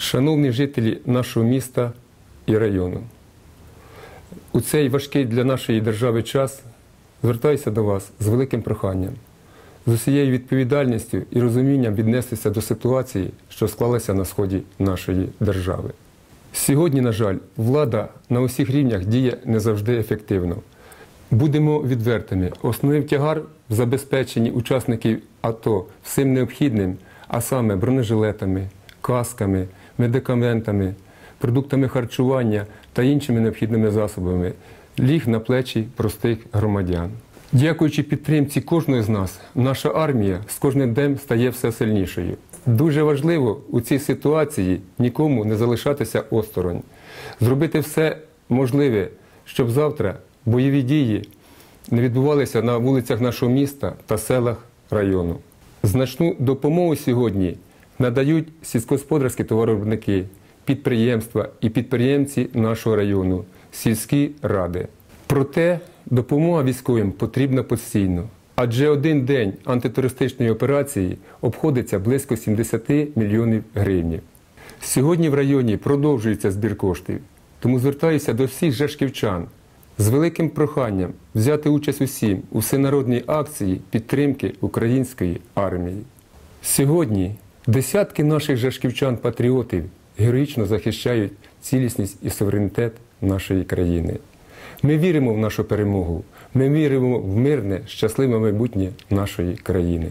Шановні жителі нашого міста і району, у цей важкий для нашої держави час звертаюся до вас з великим проханням, з усією відповідальністю і розумінням віднестися до ситуації, що склалася на сході нашої держави. Сьогодні, на жаль, влада на усіх рівнях діє не завжди ефективно. Будемо відвертими. Основний тягар в забезпеченні учасників АТО всім необхідним, а саме бронежилетами, касками, медикаментами, продуктами харчування та іншими необхідними засобами, ліг на плечі простих громадян. Дякуючи підтримці кожної з нас, наша армія з кожним днем стає все сильнішою. Дуже важливо у цій ситуації нікому не залишатися осторонь, зробити все можливе, щоб завтра бойові дії не відбувалися на вулицях нашого міста та селах району. Значну допомогу сьогодні надають сільськогосподарські товаровиробники, підприємства і підприємці нашого району, сільські ради. Проте допомога військовим потрібна постійно, адже один день антитерористичної операції обходиться близько 70 мільйонів гривень. Сьогодні в районі продовжується збір коштів, тому звертаюся до всіх жашківчан з великим проханням взяти участь усім у всенародній акції підтримки української армії. Сьогодні десятки наших жашківчан-патріотів героїчно захищають цілісність і суверенітет нашої країни. Ми віримо в нашу перемогу, ми віримо в мирне, щасливе майбутнє нашої країни.